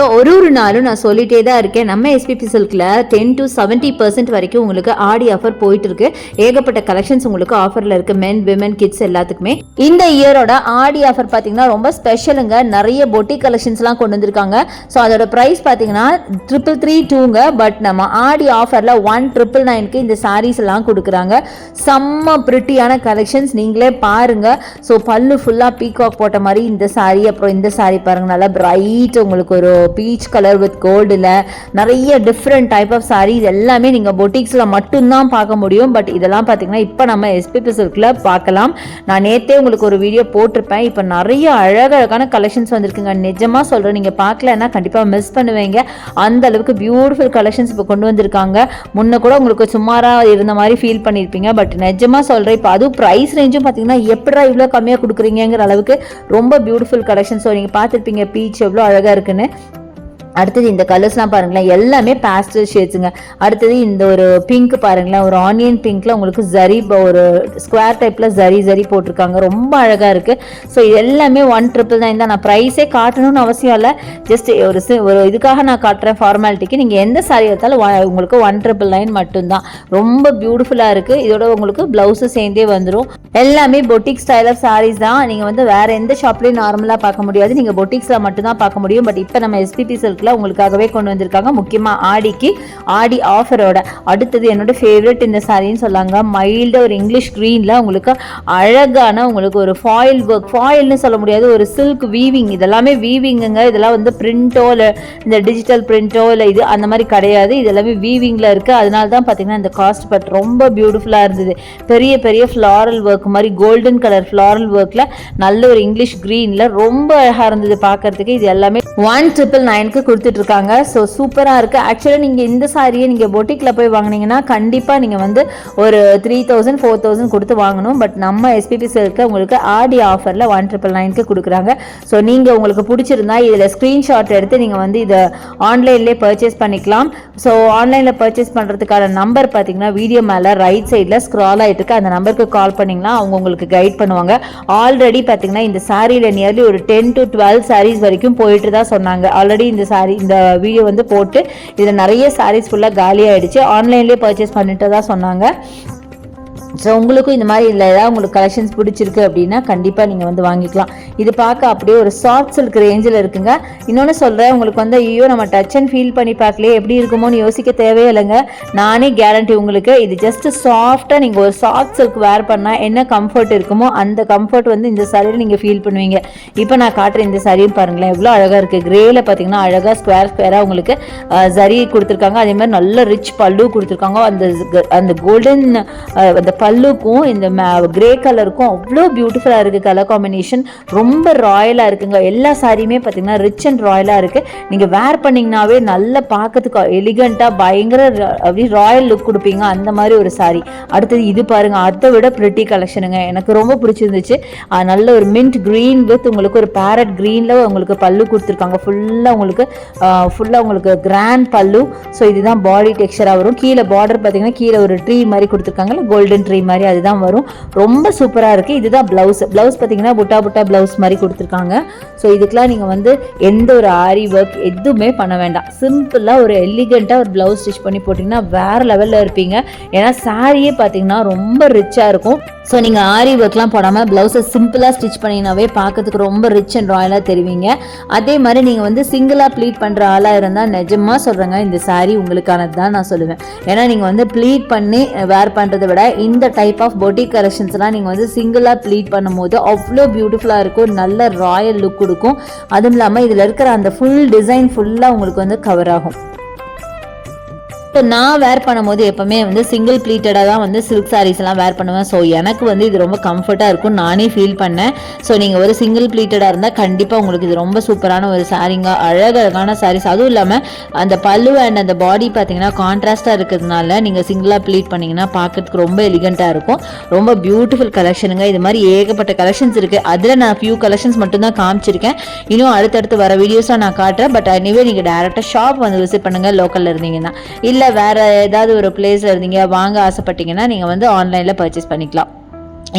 ஒரு ஒரு நாளும் நான் சொல்லிட்டே தான் இருக்கேன். நம்ம எஸ்பிபி சில்கில் டென் டு செவன்ட்டி பர்சன்ட் வரைக்கும் உங்களுக்கு ஆடி ஆஃபர் போயிட்டு இருக்கு ஏகப்பட்ட கலெக்ஷன்ஸ் உங்களுக்கு ஆஃபரில் இருக்கு. மென் விமன் கிட்ஸ் எல்லாத்துக்குமே. இந்த இயரோட ஆடி ஆஃபர் பார்த்தீங்கன்னா ரொம்ப ஸ்பெஷலுங்க நிறைய பொட்டி கலெக்ஷன்ஸ்லாம் கொண்டு வந்திருக்காங்க. ஸோ அதோட ப்ரைஸ் பார்த்தீங்கன்னா ட்ரிபிள் த்ரீ டூங்க பட் நம்ம ஆடி ஆஃபரில் ஒன் ட்ரிபிள் நைனுக்கு இந்த சாரீஸ் எல்லாம் கொடுக்குறாங்க. செம்ம பிரிட்டியான கலெக்ஷன்ஸ் நீங்களே பாருங்க. ஸோ பல்லு ஃபுல்லாக பீகாக் போட்ட மாதிரி இந்த saree அப்புறம் இந்த saree பாருங்க. நல்லா பிரைட் உங்களுக்கு ஒரு பீச் கலர் வித் கோல்டில் நிறைய டிஃப்ரெண்ட் டைப் ஆஃப் சாரீஸ் இது எல்லாமே நீங்கள் பொட்டிக்ஸில் மட்டும்தான் பார்க்க முடியும். பட் இதெல்லாம் பார்த்தீங்கன்னா இப்போ நம்ம எஸ்பிபி சில்கில் பார்க்கலாம். நான் நேற்றே உங்களுக்கு ஒரு வீடியோ போட்டிருப்பேன். இப்போ நிறைய அழகழகான கலெக்ஷன்ஸ் வந்திருக்குங்க. நிஜமாக சொல்கிறேன் நீங்கள் பார்க்கலன்னா கண்டிப்பாக மிஸ் பண்ணுவீங்க. அந்த அளவுக்கு பியூட்டிஃபுல் கலெக்ஷன்ஸ் இப்போ கொண்டு வந்திருக்காங்க. முன்ன கூட உங்களுக்கு சுமாராக இருந்த மாதிரி ஃபீல் பண்ணியிருப்பீங்க பட் நிஜமாக சொல்கிறேன் இப்போ அதுவும் ப்ரைஸ் ரேஞ்சும் பார்த்தீங்கன்னா எப்படா இவ்வளோ கம்மியாக கொடுக்குறீங்கிற அளவுக்கு ரொம்ப பியூட்டிஃபுல் கலெக்ஷன் ஸோ நீங்கள் பார்த்துருப்பீங்க பீச் எவ்வளோ அழகாக இருக்குன்னு. அடுத்தது இந்த கலர்ஸ்லாம் பாருங்களேன் எல்லாமே பேஸ்டல் ஷேட்ஸுங்க அடுத்தது இந்த ஒரு பிங்க் பாருங்களேன் ஒரு ஆனியன் பிங்க்ல உங்களுக்கு ஜரி ஒரு ஸ்கொயர் டைப்ல ஜரி ஜரி போட்டிருக்காங்க. ரொம்ப அழகா இருக்கு. ஸோ இது எல்லாமே ஒன் ட்ரிபிள் நைன் தான். நான் ப்ரைஸே காட்டணும்னு அவசியம் இல்லை. ஜஸ்ட் ஒரு ஒரு இதுக்காக நான் காட்டுறேன் ஃபார்மாலிட்டிக்கு நீங்கள் எந்த சாரி எடுத்தாலும் உங்களுக்கு ஒன் ட்ரிபிள் நைன் மட்டும்தான். ரொம்ப பியூட்டிஃபுல்லாக இருக்கு. இதோட உங்களுக்கு ப்ளவுஸு சேர்ந்தே வந்துடும் எல்லாமே பொட்டிக் ஸ்டைல் ஆஃப் சாரீஸ் தான். நீங்கள் வந்து வேற எந்த ஷாப்லேயும் நார்மலாக பார்க்க முடியாது. நீங்கள் பொட்டிக்ஸில் மட்டும்தான் பார்க்க முடியும். பட் இப்போ நம்ம எஸ்பிபி சில்கில் உங்களுக்காகவே கொண்டு வந்திருக்காங்க. முக்கியமாக ஆடிக்கு ஆடி ஆஃபரோட அடுத்தது என்னோட ஃபேவரட் இந்த சாரின்னு சொல்லாங்க. மைல்டாக ஒரு இங்கிலீஷ் க்ரீனில் உங்களுக்கு அழகான உங்களுக்கு ஒரு ஃபாயில் ஒர்க் ஃபாயில்னு சொல்ல முடியாது. ஒரு சில்க் வீவிங் இதெல்லாமே வீவிங்குங்க இதெல்லாம் வந்து பிரிண்டோ இல்லை இந்த டிஜிட்டல் பிரிண்டோ இல்லை இது அந்த மாதிரி கிடையாது. இது எல்லாமே வீவிங்கில் இருக்குது அதனால தான் பார்த்தீங்கன்னா இந்த காஸ்ட் பட் ரொம்ப பியூட்டிஃபுல்லாக இருந்தது. பெரிய பெரிய ஃப்ளாரல் ஒர்க் மாதிரி கோல்டன் கலர் ஃப்ளாரல் ஒர்க்கில் நல்ல ஒரு இங்கிலீஷ் க்ரீனில் ரொம்ப அழகாக இருந்தது பார்க்கறதுக்கு இது எல்லாமே ஒன் ட்ரிபிள் நைனுக்கு கொடுத்துட்ருக்காங்க. ஸோ சூப்பராக இருக்குது ஆக்சுவலாக நீங்கள் இந்த சாரியை நீங்கள் பொட்டிக்கில் போய் வாங்குனீங்கன்னா கண்டிப்பாக நீங்கள் வந்து ஒரு த்ரீ தௌசண்ட் ஃபோர் தௌசண்ட் கொடுத்து வாங்கணும். பட் நம்ம எஸ்பிபி சில்க்கு உங்களுக்கு ஆடி ஆஃபரில் ஒன் ட்ரிபிள் நைனுக்கு கொடுக்குறாங்க. ஸோ நீங்கள் உங்களுக்கு பிடிச்சிருந்தா இதில் ஸ்க்ரீன்ஷாட் எடுத்து நீங்கள் வந்து இதை ஆன்லைன்லேயே பர்ச்சேஸ் பண்ணிக்கலாம். ஸோ ஆன்லைனில் பர்ச்சேஸ் பண்ணுறதுக்கான நம்பர் பார்த்தீங்கன்னா வீடியோ மேலே ரைட் சைடில் ஸ்க்ரால் ஆகிட்டு இருக்கு அந்த நம்பருக்கு கால் பண்ணிங்கன்னா அவங்க உங்களுக்கு கைட் பண்ணுவாங்க. ஆல்ரெடி பார்த்தீங்கன்னா இந்த சாரியில் நியர்லி ஒரு டென் டு டுவெல் சாரீஸ் வரைக்கும் போயிட்டு தான் சொன்னாங்க. ஆல்ரெடி இந்த சாரி இந்த வீடியோ வந்து போட்டு இதில் நிறைய சாரீஸ் ஃபுல்லாக காலியாகிடுச்சு ஆயிடுச்சு ஆன்லைன்லேயே பர்ச்சேஸ் பண்ணிட்டு தான் சொன்னாங்க. ஸோ உங்களுக்கும் இந்த மாதிரி இல்லை. ஏதாவது உங்களுக்கு கலெக்ஷன்ஸ் பிடிச்சிருக்கு அப்படின்னா கண்டிப்பாக நீங்கள் வந்து வாங்கிக்கலாம். இது பார்க்க அப்படியே ஒரு சாஃப்ட் சில்க் ரேஞ்சில் இருக்குங்க. இன்னொன்று சொல்கிறேன் உங்களுக்கு வந்து ஐயோ நம்ம டச் அண்ட் ஃபீல் பண்ணி பார்க்கலையே எப்படி இருக்குமோன்னு யோசிக்க தேவையே இல்லைங்க. நானே கேரண்டி உங்களுக்கு இது ஜஸ்ட் சாஃப்டாக நீங்கள் ஒரு சாஃப்ட் சில்க் வேர் பண்ணால் என்ன கம்ஃபர்ட் இருக்குமோ அந்த கம்ஃபர்ட் வந்து இந்த சாரியில் நீங்கள் ஃபீல் பண்ணுவீங்க. இப்போ நான் காட்டுற இந்த சாரியும் பாருங்களேன் எவ்வளோ அழகாக இருக்குது கிரேயில் பார்த்தீங்கன்னா அழகாக ஸ்கொயர் ஸ்கொயராக உங்களுக்கு சரி ஜரி கொடுத்துருக்காங்க. அதே மாதிரி நல்ல ரிச் பல்லு கொடுத்துருக்காங்க. அந்த க- அந்த கோல்டன் அந்த பல்லுக்கும் இந்த கிரே கலருக்கும் அவ்வளோ பியூட்டிஃபுல்லாக இருக்குது கலர் காம்பினேஷன் ரொம்ப ராயலாக இருக்குங்க. எல்லா சாரியுமே பார்த்தீங்கன்னா ரிச் அண்ட் ராயலாக இருக்குது நீங்கள் வேர் பண்ணிங்கனாவே நல்லா பார்க்கறதுக்கு எலிகண்ட்டாக பயங்கர அப்படி ராயல் லுக் கொடுப்பீங்க. அந்த மாதிரி ஒரு சாரி அடுத்தது இது பாருங்கள் அதை விட ப்ரிட்டி கலெக்ஷனுங்க எனக்கு ரொம்ப பிடிச்சிருந்துச்சு. நல்ல ஒரு மின்ட் க்ரீன் வித் உங்களுக்கு ஒரு பேரட் க்ரீனில் உங்களுக்கு பல்லு கொடுத்துருக்காங்க. ஃபுல்லாக உங்களுக்கு ஃபுல்லாக உங்களுக்கு கிராண்ட் பல்லு. ஸோ இதுதான் பாடி டெக்ஸ்டராக வரும். கீழே பார்டர் பார்த்தீங்கன்னா கீழே ஒரு ட்ரீ மாதிரி கொடுத்துருக்காங்கல்ல கோல்டன் ட்ரீ மாதிரி அதுதான் வரும். ரொம்ப சூப்பராக இருக்குது இதுதான் ப்ளவுஸ் ப்ளவுஸ் பார்த்தீங்கன்னா புட்டா புட்டா ப்ளவுஸ் மாதிரி கொடுத்துருக்காங்க. ஸோ இதுக்கெலாம் நீங்கள் வந்து எந்த ஒரு ஆரி ஒர்க் எதுவுமே பண்ண வேண்டாம். சிம்பிளாக ஒரு எலிகண்ட்டாக ஒரு ப்ளவுஸ் ஸ்டிச் பண்ணி போட்டிங்கன்னா வேறு லெவலில் இருப்பீங்க. ஏன்னா சாரியே பார்த்தீங்கன்னா ரொம்ப ரிச்சாக இருக்கும். ஸோ நீங்கள் ஆரி ஒர்க்லாம் போடாமல் ப்ளவுஸை சிம்பிளாக ஸ்டிச் பண்ணினாவே பார்க்கறதுக்கு ரொம்ப ரிச் அண்ட் ராயலாக தெரிவிங்க. அதே மாதிரி நீங்கள் வந்து சிங்கிளாக ப்ளீட் பண்ணுற ஆளாக இருந்தால் நிஜமாக சொல்கிறேங்க இந்த சாரீ உங்களுக்கானது தான் நான் சொல்லுவேன். ஏன்னா நீங்கள் வந்து ப்ளீட் பண்ணி வேர் பண்ணுறதை விட இந்த டைப் ஆஃப் பொட்டிக் கலெக்ஷன்ஸ்லாம் நீங்கள் வந்து சிங்கிளாக ப்ளீட் பண்ணும்போது அவ்வளோ பியூட்டிஃபுல்லாக இருக்கும் நல்ல ராயல் லுக் கொடுக்கும். அதுவும் இல்லாமல் இதில் இருக்கிற அந்த ஃபுல் டிசைன் ஃபுல்லாக உங்களுக்கு வந்து கவர் ஆகும். ஸோ நான் வேர் பண்ணும்போது எப்பவுமே வந்து சிங்கிள் ப்ளீட்டடாக தான் வந்து சில்க் சாரீஸ் எல்லாம் வேர் பண்ணுவேன். ஸோ எனக்கு வந்து இது ரொம்ப கம்ஃபர்ட்டாக இருக்கும். நானே ஃபீல் பண்ணேன். ஸோ நீங்கள் ஒரு சிங்கிள் ப்ளீட்டடாக இருந்தால் கண்டிப்பாக உங்களுக்கு இது ரொம்ப சூப்பரான ஒரு சாரீங்க அழகழகான சாரீஸ் அதுவும் இல்லாமல் அந்த பல்லு அண்ட் அந்த பாடி பார்த்தீங்கன்னா கான்ட்ராஸ்டாக இருக்கிறதுனால நீங்கள் சிங்கிளாக ப்ளீட் பண்ணிங்கன்னா பார்க்கறதுக்கு ரொம்ப எலிகண்ட்டாக இருக்கும். ரொம்ப பியூட்டிஃபுல் கலெக்ஷனுங்க இது மாதிரி ஏகப்பட்ட கலெக்ஷன்ஸ் இருக்குது அதில் நான் ஃபியூ கலெக்ஷன்ஸ் மட்டும்தான் காமிச்சிருக்கேன். இன்னும் அடுத்தடுத்து வர வீடியோஸாக நான் காட்டுறேன். பட் அனிவே நீங்கள் டேரெக்டாக ஷாப் வந்து விசிட் பண்ணுங்கள் லோக்கலில் இருந்தீங்கன்னா. இல்லை இல்லை வேறு ஏதாவது ஒரு பிளேஸில் இருந்தீங்க வாங்க ஆசைப்பட்டீங்கன்னா நீங்கள் வந்து ஆன்லைனில் பர்ச்சேஸ் பண்ணிக்கலாம்.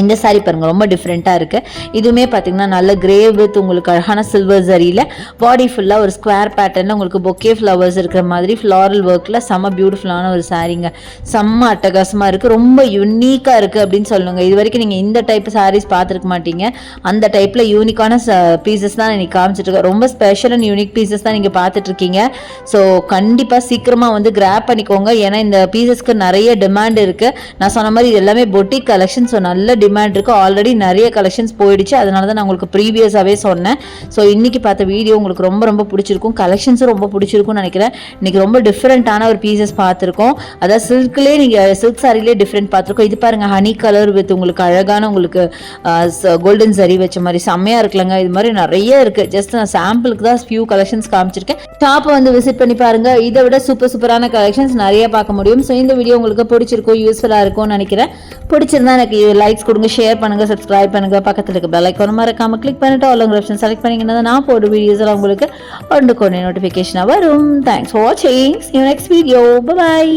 இந்த saree பாருங்கள் ரொம்ப டிஃப்ரெண்ட்டாக இருக்குது இதுவுமே பார்த்தீங்கன்னா நல்ல கிரே வித் உங்களுக்கு அழகான சில்வர் சரியில் பாடி ஃபுல்லாக ஒரு ஸ்கொயர் பேட்டர்னில் உங்களுக்கு பொக்கே ஃப்ளவர்ஸ் இருக்கிற மாதிரி ஃப்ளாரல் ஒர்க்கில் செம்ம பியூட்டிஃபுல்லான ஒரு சாரீங்க செம்ம அட்டகாசமாக இருக்குது ரொம்ப யூனிக்காக இருக்குது அப்படின்னு சொல்லுங்கள் இது வரைக்கும் நீங்கள் இந்த டைப் சாரீஸ் பார்த்துருக்க மாட்டீங்க. அந்த டைப்பில் யூனிக்கான பீசஸ் தான் இன்னைக்கு காமிச்சிட்டு இருக்கேன் ரொம்ப ஸ்பெஷல் அண்ட் யூனிக் பீசஸ் தான் நீங்கள் பார்த்துட்ருக்கீங்க ஸோ கண்டிப்பாக சீக்கிரமாக வந்து கிராப் பண்ணிக்கோங்க. ஏன்னா இந்த பீசஸ்க்கு நிறைய டிமாண்ட் இருக்குது நான் சொன்ன மாதிரி இது எல்லாமே பொட்டிக் கலெக்ஷன் ஸோ நல்ல டிமாண்ட் இருக்குது ஆல்ரெடி நிறைய கலெக்ஷன்ஸ் போயிடுச்சு. அதனால தான் நான் உங்களுக்கு ப்ரீவியஸாகவே சொன்னேன். ஸோ இன்றைக்கி பார்த்த வீடியோ உங்களுக்கு ரொம்ப ரொம்ப பிடிச்சிருக்கும். கலெக்ஷன்ஸும் ரொம்ப பிடிச்சிருக்கும்னு நினைக்கிறேன். இன்றைக்கி ரொம்ப டிஃப்ரெண்ட்டான ஒரு பீசஸ் பார்த்துருக்கோம். அதாவது சில்க்லேயே நீங்கள் சில்க் சாரிலே டிஃப்ரெண்ட் பார்த்துருக்கோம். இது பாருங்கள் ஹனி கலர் வித் உங்களுக்கு அழகான உங்களுக்கு கோல்டன் சரி வச்ச மாதிரி. செம்மையாக இருக்குல்லங்க. இது மாதிரி நிறைய இருக்குது ஜஸ்ட் நான் சாம்பிளுக்கு தான் ஃபியூ கலெக்ஷன்ஸ் காமிச்சிருக்கேன். ஷாப்பை வந்து விசிட் பண்ணி பாருங்கள் இதை விட சூப்பர் சூப்பரான கலெக்ஷன்ஸ் நிறைய பார்க்க முடியும். ஸோ இந்த வீடியோ உங்களுக்கு பிடிச்சிருக்கும் யூஸ்ஃபுல்லாக இருக்கும்னு நினைக்கிறேன். பிடிச்சிருந்தா எனக்கு லைக்ஸ் கொடுங்க ஷேர் பண்ணுங்கள் சப்ஸ்கிரைப் பண்ணுங்கள் பக்கத்தில் இருக்க பெல் ஐக்கான மறக்காம கிளிக் பண்ணிட்டு ஆல் ஆப்ஷன் செலக்ட் பண்ணிங்கன்னா நான் போடுற வீடியோஸ் உங்களுக்கு ஒன்று கொண்டு நோட்டிஃபிகேஷனாக வரும். தேங்க்ஸ் ஃபார் வாட்சிங் யூ நெக்ஸ்ட் வீடியோ பாய்